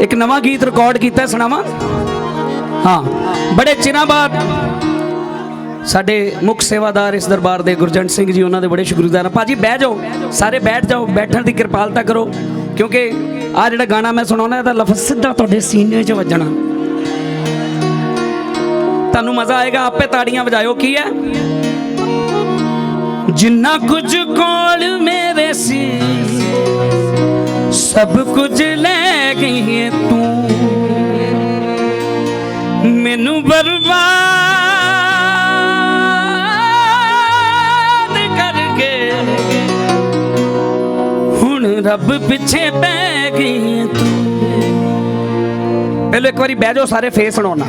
ਇੱਕ ਨਵਾਂ ਗੀਤ ਰਿਕਾਰਡ ਕੀਤਾ ਸੁਣਾਵਾਂ? ਹਾਂ, ਬੜੇ ਚਿਰਾਂ ਬਾਅਦ ਸਾਡੇ ਮੁੱਖ ਸੇਵਾਦਾਰ ਇਸ ਦਰਬਾਰ ਦੇ ਗੁਰਜੰਟ ਸਿੰਘ ਜੀ, ਉਹਨਾਂ ਦੇ ਬੜੇ ਸ਼ੁਕਰਗੁਜ਼ਾਰ ਹਾਂ ਭਾਜੀ, ਬਹਿ ਜਾਓ, ਸਾਰੇ ਬੈਠ ਜਾਓ, ਬੈਠਣ ਦੀ ਕਿਰਪਾਲਤਾ ਕਰੋ, ਕਿਉਂਕਿ ਆ ਜਿਹੜਾ ਗਾਣਾ ਮੈਂ ਸੁਣਾਉਣਾ, ਇਹਦਾ ਲਫ਼ਜ਼ ਸਿੱਧਾ ਤੁਹਾਡੇ ਸੀਨੇ 'ਚ ਵੱਜਣਾ। ਤੁਹਾਨੂੰ ਮਜ਼ਾ ਆਏਗਾ, ਆਪੇ ਤਾੜੀਆਂ ਵਜਾਇਓ, ਕੀ ਹੈ? ਜਿੰਨਾ ਕੁਝ ਕੋਲ ਮੇਰੇ ਸੀ ਸਭ ਕੁਝ ਲੈ ਗਈ ਤੂੰ। ਮੈਨੂੰ ਬਰਬਾਦ ਕਰਕੇ ਹੁਣ ਰੱਬ ਪਿੱਛੇ ਪੈ ਗਈ ਤੂੰ। ਪਹਿਲਾਂ ਇੱਕ ਵਾਰੀ ਬਹਿ ਜਾਓ, ਸਾਰੇ ਫੇਸ ਸੁਣਾਉਣਾ।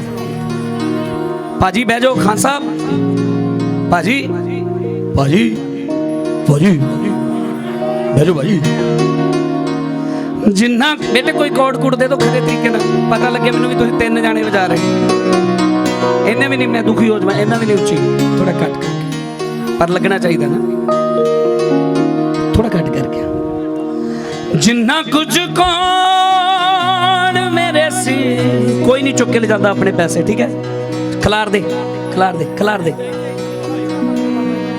ਭਾਜੀ, ਬਹਿ ਜਾਓ, ਖਾਨ ਸਾਹਿਬ। ਭਾਜੀ। ਭਾਜੀ ਭਾਜੀ। ਬਹਿ ਜਾਓ ਭਾਜੀ। ਜਿੰਨਾ ਬੇਟੇ ਕੋਈ ਕੋਡ ਕੁੜ ਦੇ ਦੋ ਖਰੇ ਤਰੀਕੇ ਨਾਲ ਪਤਾ ਲੱਗੇ ਮੈਨੂੰ ਵੀ ਤੁਸੀਂ ਤਿੰਨ ਜਾਣੇ ਵਜਾ ਰਹੇ ਇਹਨੇ ਵੀ ਨਹੀਂ ਮੈਂ ਦੁਖੀ ਹੋ ਜਾਵਾਂ ਇਹਨਾਂ ਵੀ ਨਹੀਂ ਉੱਚੀ। ਥੋੜਾ ਘੱਟ ਕਰਕੇ। ਪਰ ਲੱਗਣਾ ਚਾਹੀਦਾ ਨਾ। ਥੋੜਾ ਘੱਟ ਕਰਕੇ। ਜਿੰਨਾ ਕੁਝ ਕੌਣ ਮੇਰੇ ਸੀ ਕੋਈ ਨਹੀਂ ਚੁੱਕ ਕੇ ਲੈ ਜਾਂਦਾ ਆਪਣੇ ਪੈਸੇ, ਠੀਕ ਹੈ? ਖਿਲਾਰ ਦੇ ਖਿਲਾਰ ਦੇ ਖਿਲਾਰ ਦੇ।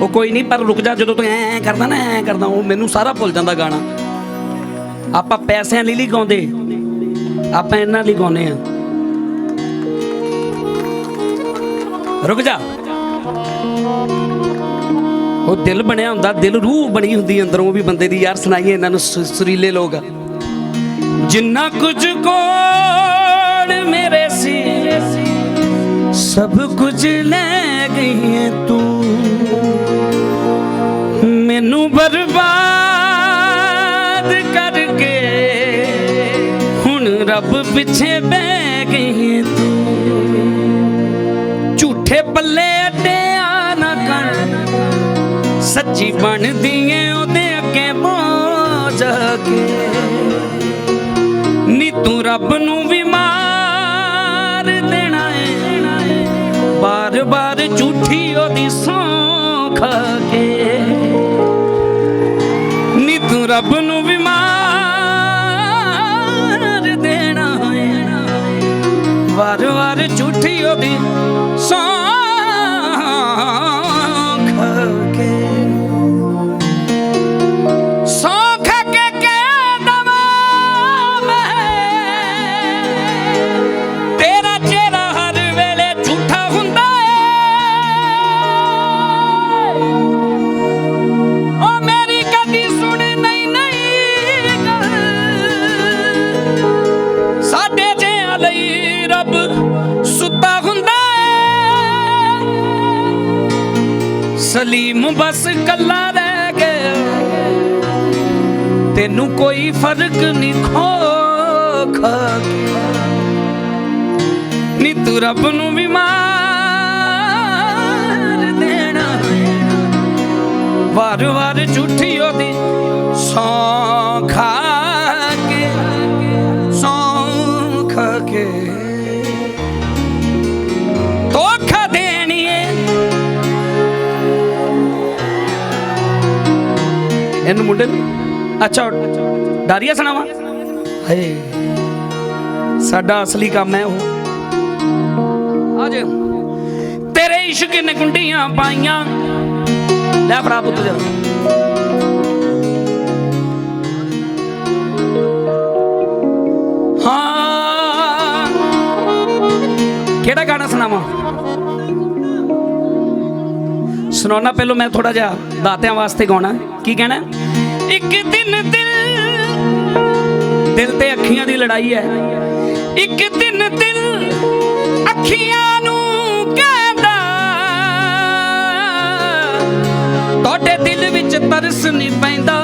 ਉਹ ਕੋਈ ਨਹੀਂ, ਪਰ ਰੁਕ ਜਾ, ਜਦੋਂ ਤੂੰ ਐ ਕਰਦਾ ਨਾ, ਐ ਕਰਦਾ, ਉਹ ਮੈਨੂੰ ਸਾਰਾ ਭੁੱਲ ਜਾਂਦਾ ਗਾਣਾ। ਆਪਾਂ ਪੈਸਿਆਂ ਲਈ ਨਹੀਂ ਗਾਉਂਦੇ। ਆਪਾਂ ਇਹਨਾਂ ਲਈ ਗਾਉਂਦੇ ਆ ਰੁਕ ਜਾ। ਉਹ ਦਿਲ ਬਣਿਆ ਹੁੰਦਾ, ਦਿਲ ਰੂਹ ਬਣੀ ਹੁੰਦੀ ਅੰਦਰੋਂ ਵੀ ਬੰਦੇ ਦੀ। ਯਾਰ ਸੁਣਾਈਏ ਇਹਨਾਂ ਨੂੰ ਸੁਰੀਲੇ ਲੋਕ। ਜਿੰਨਾ ਕੁਝ ਕੋਲ ਮੇਰੇ ਸੀ, ਸਭ ਕੁਝ ਲੈ ਗਈ ਤੂੰ। ਮੈਨੂੰ ਬਰਬਾਦ ਰੱਬ ਪਿੱਛੇ ਬਹਿ ਗਈ ਤੂੰ। ਝੂਠੇ ਪੱਲੇ ਅੱਡਿਆ ਨਾ ਕਰ। ਸੱਚੀ ਬਣਦੀ ਏ ਉਹਦੇ ਅੱਗੇ ਪਹੁੰਚ ਕੇ। ਨੀ ਤੂੰ ਰੱਬ ਨੂੰ ਵੀ ਮਾਰ ਦੇਣਾ ਏ। ਬਾਰ ਬਾਰ ਝੂਠੀ ਉਹਦੀ ਸੌਂ ਖਾ ਕੇ। ਨੀ ਤੂੰ ਰੱਬ ਨੂੰ ਵੀ ਮਾਰ ਵਾਰ ਵਾਰ ਝੂਠੀ ਉਹਦੀ ਸੌ ਸਲੀਮ ਬਸ ਕੱਲਾ ਰਹਿ ਗਿਆ। ਤੈਨੂੰ ਕੋਈ ਫ਼ਰਕ ਨਹੀਂ ਖੋ ਖਾ ਨੀ ਤੂੰ ਰੱਬ ਨੂੰ ਵੀ ਮਾਰ ਦੇਣਾ। ਵਾਰ ਵਾਰ ਝੂਠੀ ਇਹਨੂੰ ਮੁੰਡੇ ਨੂੰ? ਅੱਛਾ ਡਾਰੀਆ ਸੁਣਾਵਾ? ਹਏ ਸਾਡਾ ਅਸਲੀ ਕੰਮ ਹੈ ਉਹ। ਆਜ ਤੇਰੇ ਇਸ਼ਕ ਨੇ ਗੁੰਡੀਆਂ ਪਾਈਆਂ। ਲੈ ਫੜਾ ਪੁੱਤ ਜਾ। ਹਾਂ। ਕਿਹੜਾ ਗਾਣਾ ਸੁਣਾਵਾਂ? ਸੁਣਾਉਣਾ ਪਹਿਲਾਂ ਮੈਂ ਥੋੜਾ ਜਿਹਾ ਦਾਤਿਆਂ ਵਾਸਤੇ ਗਾਉਣਾ। ਕੀ ਕਹਿਣਾ? ਇੱਕ ਦਿਨ ਦਿਲ ਦਿਲ ਤੇ ਅੱਖੀਆਂ ਦੀ ਲੜਾਈ ਹੈ। ਇੱਕ ਦਿਨ ਦਿਲ ਅੱਖੀਆਂ ਨੂੰ ਕਹਿੰਦਾ, ਤੁਹਾਡੇ ਦਿਲ ਵਿੱਚ ਤਰਸ ਨਹੀਂ ਪੈਂਦਾ।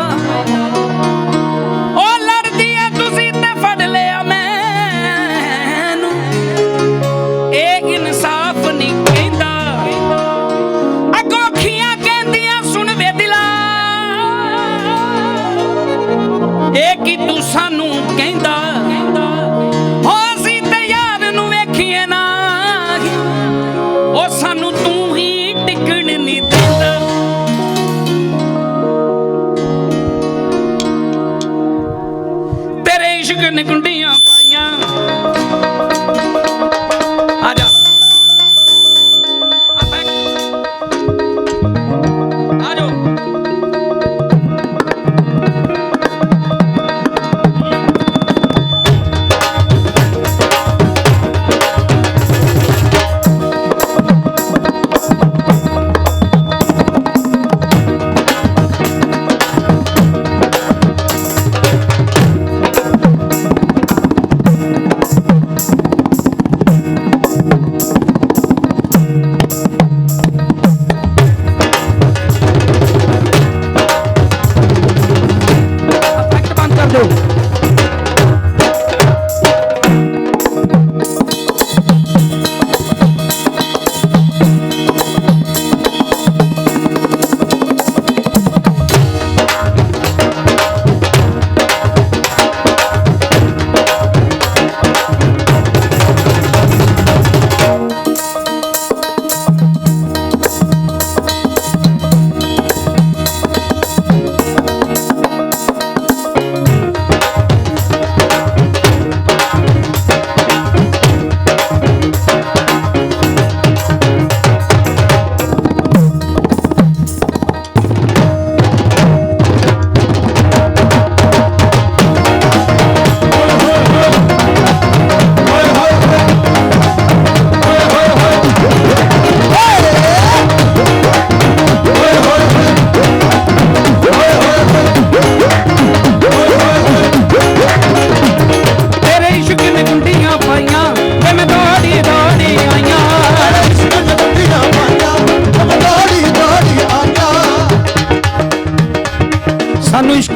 ਸਾਨੂੰ ਇਸ਼ਕ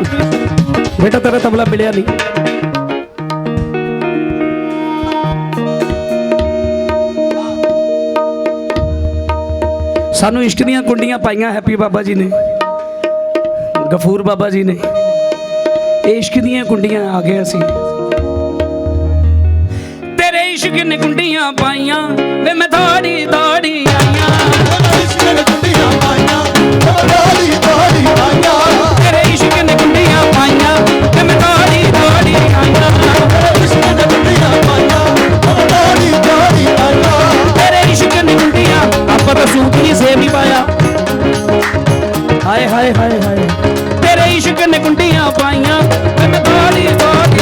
ਬੇਟਾ, ਤੇਰਾ ਤਬਲਾ ਮਿਲਿਆ ਨਹੀਂ। ਸਾਨੂੰ ਇਸ਼ਕ ਦੀਆਂ ਕੁੰਡੀਆਂ ਪਾਈਆਂ ਹੈਪੀ ਬਾਬਾ ਜੀ ਨੇ। ਗਫੂਰ ਬਾਬਾ ਜੀ ਨੇ। ਇਸ਼ਕ ਦੀਆਂ ਕੁੰਡੀਆਂ ਆ ਗਏ ਅਸੀਂ। ਤੇਰੇ ਇਸ਼ਕ ਨੇ ਕੁੰਡੀਆਂ ਪਾਈਆਂ, ਵੇ ਮੈਂ ਦੌੜੀ ਦੌੜੀ ਆਈਆਂ। ਤੇਰੇ ਇਸ਼ਕ ਨੇ ਕੁੰਡੀਆਂ ਪਾਈਆਂ, ਵੇ ਆਪਾਂ ਤਾਂ ਪਾਇਆ? ਹਾਏ ਹਾਏ ਹਾਏ ਹਾਏ। ਤੇਰੇ ਇਸ਼ਕ ਨੇ ਕੁੰਡੀਆਂ ਪਾਈਆਂ ਵੇ ਮੈਂ ਦੌੜੀ ਦੌੜੀ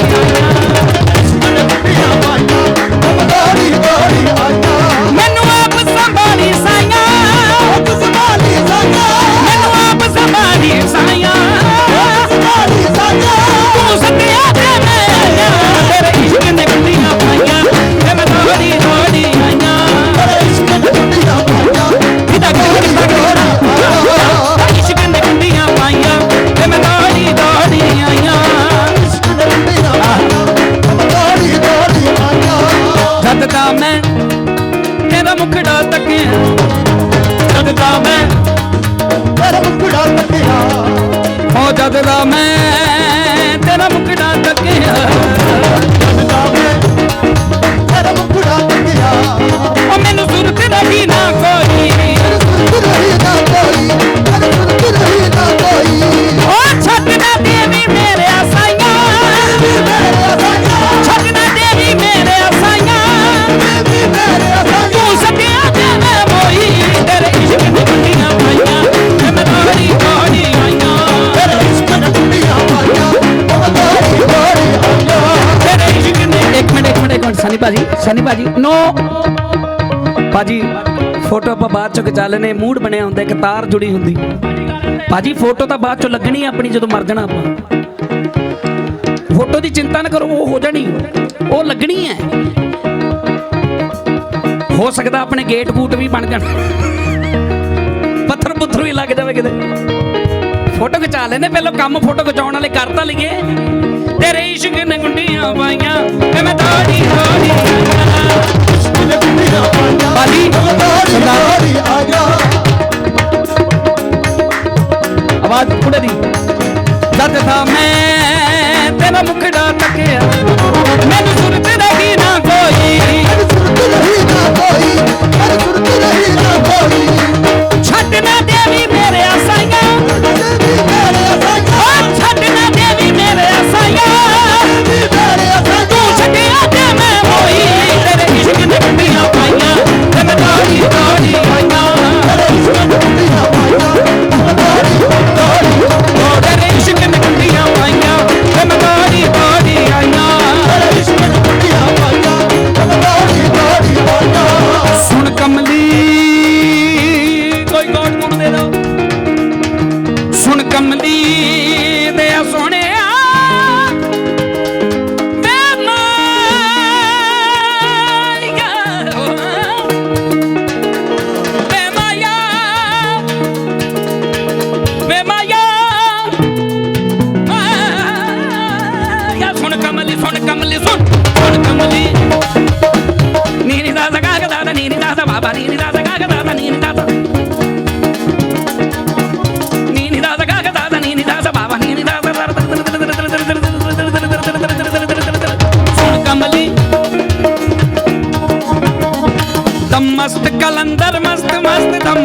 ਆਈਆਂ। ਮੈਨੂੰ ਆਪ ਸੰਭਾਲੀ ਸਾਈਆਂ ਆਪ ਸੰਭਾਲੀ ਸਾਈਆਂ। ਤੂੰ ਹੋ ਜਦ ਦਾ ਮੈਂ ਤੇਰਾ ਮੁਖੜਾ ਤੱਕਿਆ ਉਹ ਮੈਨੂੰ ਸੁਰਤ ਰਹੀ ਨਾ ਕੋਈ। ਉਹ ਭਾਜੀ ਫੋਟੋ ਆਪਾਂ ਬਾਅਦ ਚੋਂ ਖਿਚਾ ਲੈਨੇ ਮੂਡ ਬਣਿਆ ਹੁੰਦਾ, ਇੱਕ ਤਾਰ ਜੁੜੀ ਹੁੰਦੀ। ਭਾਜੀ ਫੋਟੋ ਤਾਂ ਬਾਅਦ ਚੋਂ ਲੱਗਣੀ ਆਪਣੀ, ਜਦੋਂ ਮਰ ਜਾਣਾ ਆਪਾਂ। ਫੋਟੋ ਦੀ ਚਿੰਤਾ ਨਾ ਕਰੋ, ਉਹ ਹੋ ਜਾਣੀ। ਉਹ ਲੱਗਣੀ ਹੈ ਹੋ ਸਕਦਾ ਆਪਣੇ ਗੇਟ ਬੂਟ ਵੀ ਬਣ ਜਾਣ। ਪੱਥਰ ਪੁੱਥਰ ਵੀ ਲੱਗ ਜਾਵੇ ਕਿਤੇ। ਫੋਟੋ ਖਿਚਾ ਲੈਨੇ ਪਹਿਲਾਂ ਕੰਮ ਫੋਟੋ ਖਿਚਾਉਣ ਵਾਲੇ ਕਰ ਤਾਂ ਲਈਏ। ਤੇਰੇ ਇਸ਼ਕ ਨੇ ਗੁੰਡੀਆਂ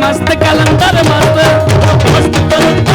मस्त कलंदर मस्त मस्त कलंदर